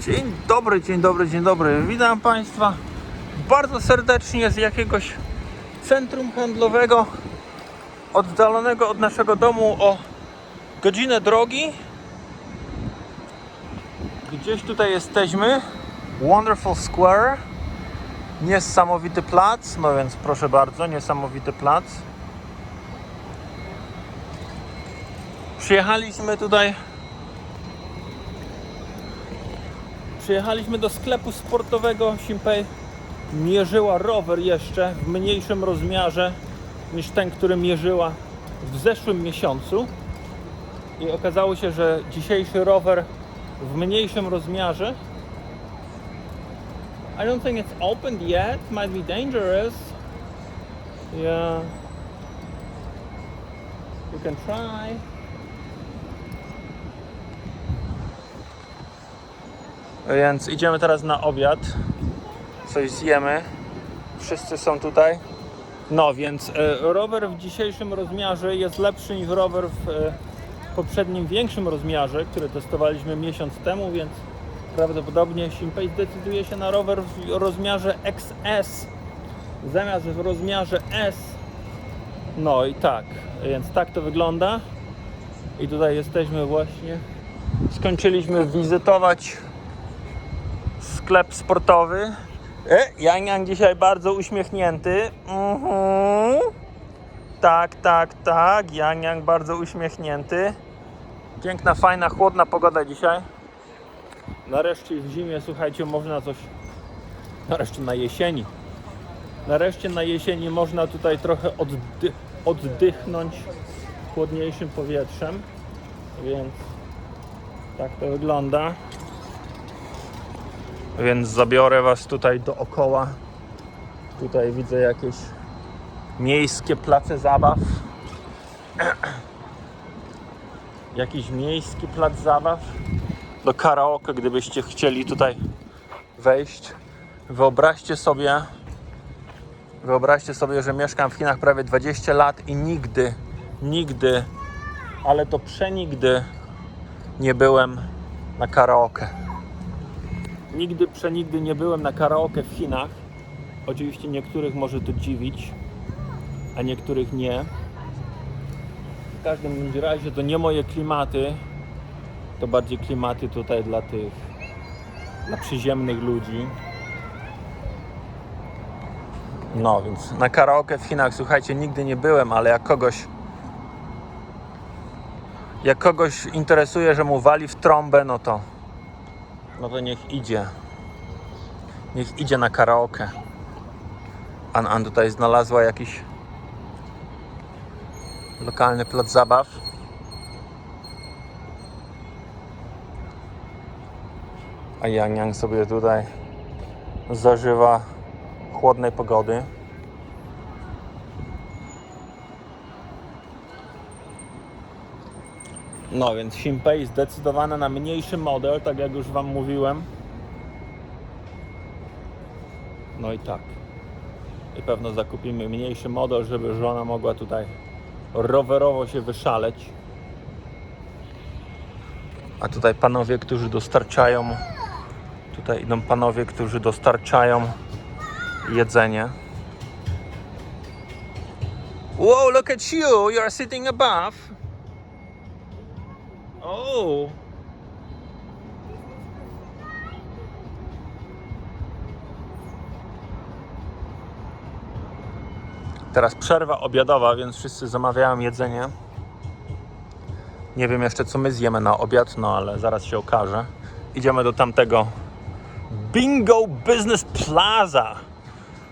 Dzień dobry, dzień dobry, dzień dobry. Witam Państwa bardzo serdecznie z jakiegoś centrum handlowego oddalonego od naszego domu o godzinę drogi. Gdzieś tutaj jesteśmy. Wonderful Square. Niesamowity plac, no więc proszę bardzo, niesamowity plac. Przyjechaliśmy tutaj Przyjechaliśmy do sklepu sportowego. Simpei mierzyła rower jeszcze w mniejszym rozmiarze niż ten, który mierzyła w zeszłym miesiącu. I okazało się, że dzisiejszy rower w mniejszym rozmiarze. I don't think it's opened yet. Might be dangerous. Yeah. You can try. Więc idziemy teraz na obiad. Coś zjemy. Wszyscy są tutaj. No więc e, rower w dzisiejszym rozmiarze jest lepszy niż rower w e, poprzednim większym rozmiarze, który testowaliśmy miesiąc temu, więc prawdopodobnie Simpei zdecyduje się na rower w rozmiarze XS zamiast w rozmiarze S. No i tak, więc tak to wygląda. I tutaj jesteśmy właśnie. Skończyliśmy wizytować sklep sportowy. E, Yang Yang dzisiaj bardzo uśmiechnięty. Mhm. Tak, tak, tak. Yang bardzo uśmiechnięty. Piękna, fajna, chłodna pogoda dzisiaj. Nareszcie w zimie, słuchajcie, można coś. Nareszcie na jesieni. Nareszcie na jesieni można tutaj trochę oddy... oddychnąć chłodniejszym powietrzem. Więc tak to wygląda. Więc zabiorę Was tutaj dookoła. Tutaj widzę jakieś miejskie place zabaw. Jakiś miejski plac zabaw. Do karaoke, gdybyście chcieli tutaj wejść. Wyobraźcie sobie, wyobraźcie sobie, że mieszkam w Chinach prawie 20 lat i nigdy, nigdy, ale to przenigdy nie byłem na karaoke. Nigdy, przenigdy nie byłem na karaoke w Chinach. Oczywiście niektórych może to dziwić, a niektórych nie. W każdym razie to nie moje klimaty, to bardziej klimaty tutaj dla tych, dla przyziemnych ludzi. No więc na karaoke w Chinach, słuchajcie, nigdy nie byłem, ale jak kogoś jak kogoś interesuje, że mu wali w trąbę, no to no to niech idzie. Niech idzie na karaoke. An An tutaj znalazła jakiś lokalny plac zabaw. A Yang Yang sobie tutaj zażywa chłodnej pogody. No więc Simpei zdecydowana na mniejszy model, tak jak już Wam mówiłem. No i tak. I pewno zakupimy mniejszy model, żeby żona mogła tutaj rowerowo się wyszaleć. A tutaj panowie, którzy dostarczają. Tutaj idą panowie, którzy dostarczają jedzenie. Wow, look at you! You are sitting above. Oh. Teraz przerwa obiadowa, więc wszyscy zamawiają jedzenie. Nie wiem jeszcze co my zjemy na obiad, no ale zaraz się okaże. Idziemy do tamtego Bingo Business Plaza.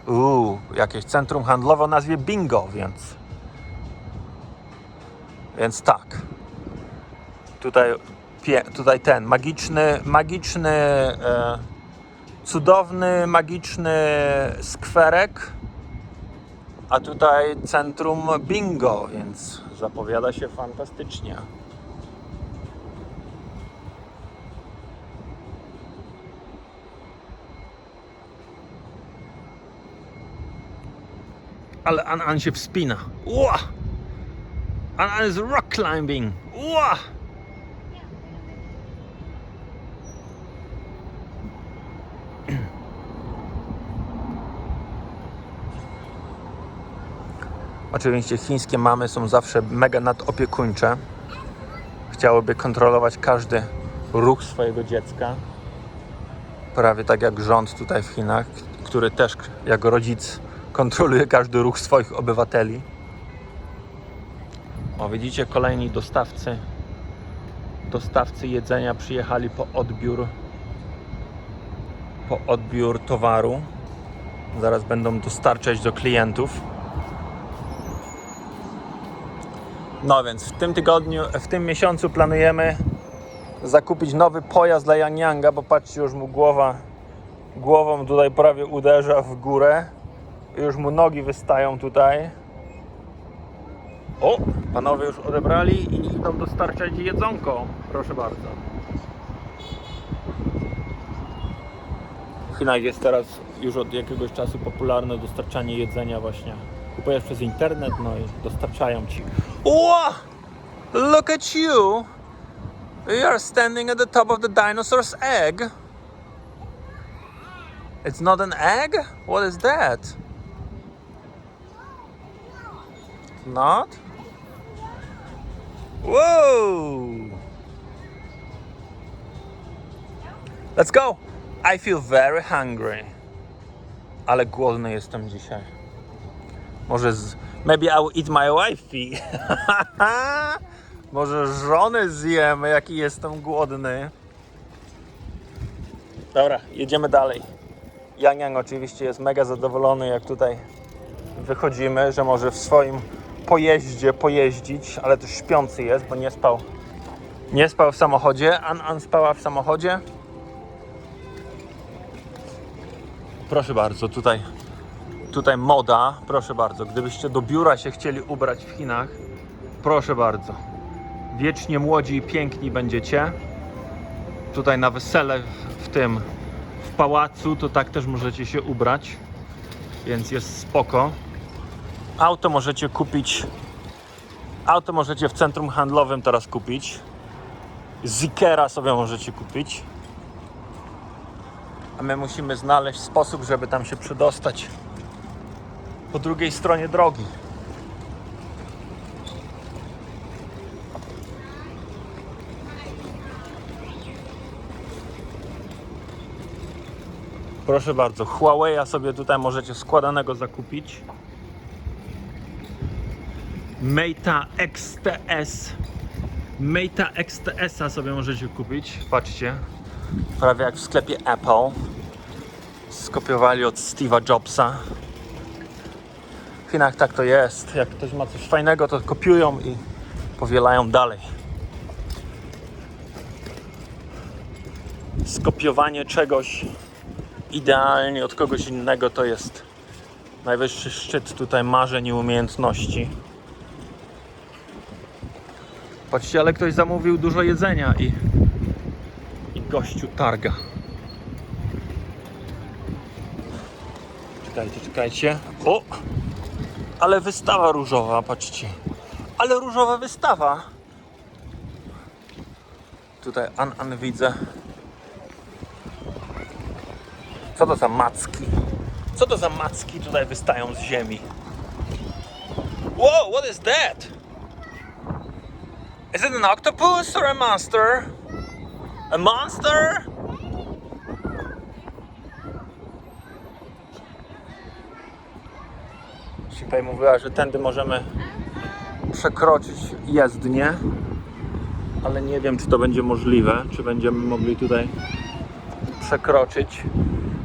Uuu, jakieś centrum handlowe o nazwie Bingo, więc więc tak tutaj, tutaj ten magiczny, magiczny, e, cudowny, magiczny skwerek, a tutaj centrum bingo, więc zapowiada się fantastycznie. Ale An An się wspina. Ua! An An is rock climbing. Ua! Oczywiście chińskie mamy są zawsze mega nadopiekuńcze. Chciałyby kontrolować każdy ruch swojego dziecka. Prawie tak jak rząd tutaj w Chinach, który też jako rodzic kontroluje każdy ruch swoich obywateli. O, widzicie, kolejni dostawcy dostawcy jedzenia przyjechali po odbiór po odbiór towaru. Zaraz będą dostarczać do klientów. No więc w tym tygodniu, w tym miesiącu planujemy zakupić nowy pojazd dla Yang Yanga, bo patrzcie, już mu głowa głową tutaj prawie uderza w górę. Już mu nogi wystają tutaj. O, panowie już odebrali i idą dostarczać jedzonko. Proszę bardzo. Chinach jest teraz już od jakiegoś czasu popularne dostarczanie jedzenia właśnie. Kupujesz przez internet, no i dostarczają ci. Wow! Look at you! You are standing at the top of the dinosaur's egg. It's not an egg? What is that? Not? Whoa! Let's go! I feel very hungry. Ale głodny jestem dzisiaj. Może z... Maybe I will eat my wifey. Może żonę zjemy, jaki jestem głodny. Dobra, jedziemy dalej. Yang Yang oczywiście jest mega zadowolony, jak tutaj wychodzimy, że może w swoim pojeździe pojeździć, ale też śpiący jest, bo nie spał. Nie spał w samochodzie. An An spała w samochodzie. Proszę bardzo, tutaj, tutaj moda, proszę bardzo. Gdybyście do biura się chcieli ubrać w Chinach, proszę bardzo. Wiecznie młodzi i piękni będziecie. Tutaj na wesele w- tym, w pałacu, to tak też możecie się ubrać. Więc jest spoko. Auto możecie kupić. Auto możecie w centrum handlowym teraz kupić. Zikera sobie możecie kupić. A my musimy znaleźć sposób, żeby tam się przedostać po drugiej stronie drogi. Proszę bardzo, Huawei'a sobie tutaj możecie składanego zakupić. Mate'a XTS. Mate'a XTS-a sobie możecie kupić. Patrzcie, prawie jak w sklepie Apple. Skopiowali od Steve'a Jobsa. Chinach tak to jest. Jak ktoś ma coś fajnego, to kopiują i powielają dalej. Skopiowanie czegoś idealnie od kogoś innego to jest najwyższy szczyt tutaj marzeń i umiejętności. Patrzcie, ale ktoś zamówił dużo jedzenia i, i gościu targa. Czekajcie, czekajcie. O! Ale wystawa różowa, patrzcie. Ale różowa wystawa. Tutaj An An widzę. Co to za macki? Co to za macki tutaj wystają z ziemi? Whoa, what is that? Is it an octopus or a monster? A monster? Sipej mówiła, że tędy możemy przekroczyć jezdnię, ale nie wiem, czy to będzie możliwe, czy będziemy mogli tutaj przekroczyć.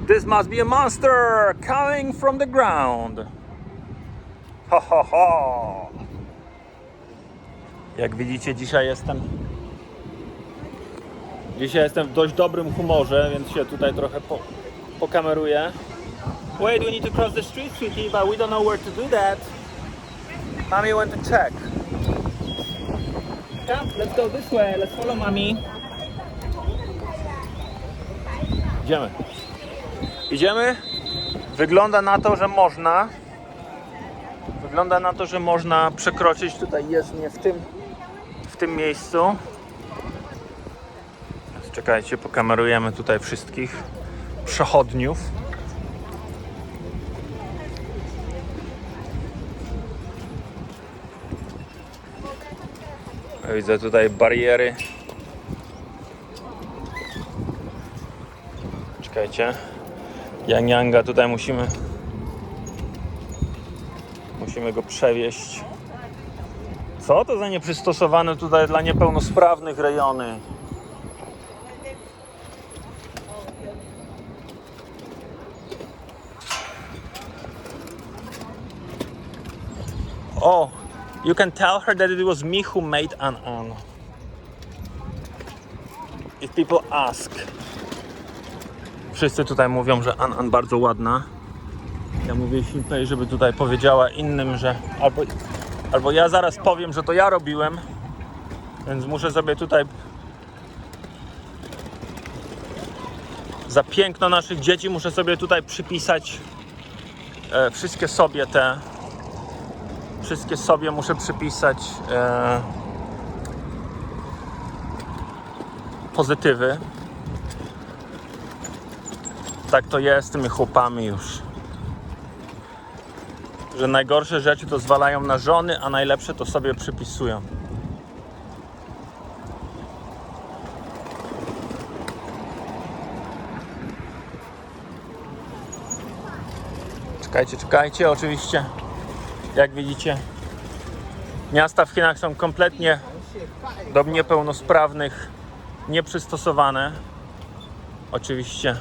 This must be a monster coming from the ground. Ho, ho, ho. Jak widzicie, dzisiaj jestem. Dzisiaj jestem w dość dobrym humorze, więc się tutaj trochę po, pokameruję. Wait, we need to cross the street, sweetie, but we don't know where to do that. Mommy went to check. Come, let's go this way. Let's follow mommy. Idziemy. Idziemy. Wygląda na to, że można. Wygląda na to, że można przekroczyć tutaj jezdnię w tym, w tym miejscu. Czekajcie, pokamerujemy tutaj wszystkich przechodniów. Widzę tutaj bariery. Czekajcie. Yanga tutaj musimy musimy go przewieźć. Co to za nieprzystosowane tutaj dla niepełnosprawnych rejony? Oh, you can tell her that it was me who made An An. If people ask. Wszyscy tutaj mówią, że An An bardzo ładna. Ja mówię Simpei, żeby tutaj powiedziała innym, że albo, albo ja zaraz powiem, że to ja robiłem, więc muszę sobie tutaj za piękno naszych dzieci muszę sobie tutaj przypisać e, wszystkie sobie te wszystkie sobie muszę przypisać e, pozytywy. Tak to jest z tymi chłopami już. Że najgorsze rzeczy to zwalają na żony, a najlepsze to sobie przypisują. Czekajcie, czekajcie, oczywiście. Jak widzicie, miasta w Chinach są kompletnie do niepełnosprawnych nieprzystosowane. Oczywiście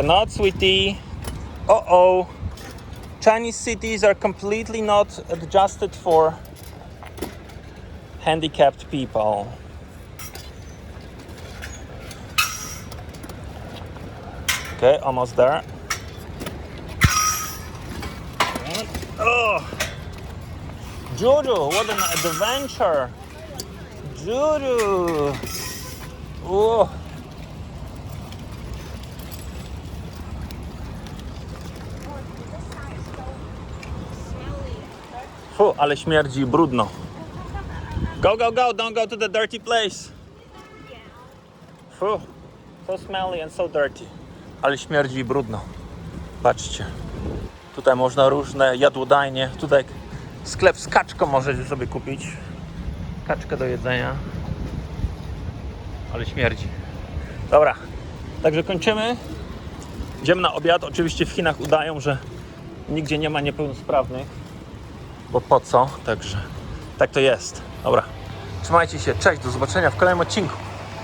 cannot, sweetie. Uh oh. Chinese cities are completely not adjusted for handicapped people. Okay, almost there. Oh, Juju, what an adventure! Juju, oh. Fu, ale śmierdzi brudno. Go, go, go, don't go to the dirty place. Fu, so smelly and so dirty. Ale śmierdzi brudno. Patrzcie. Tutaj można różne jadłodajnie. Tutaj sklep z kaczką możecie sobie kupić. Kaczkę do jedzenia. Ale śmierdzi. Dobra, także kończymy. Idziemy na obiad. Oczywiście w Chinach udają, że nigdzie nie ma niepełnosprawnych bo po co? Także tak to jest. Dobra. Trzymajcie się, cześć, do zobaczenia w kolejnym odcinku.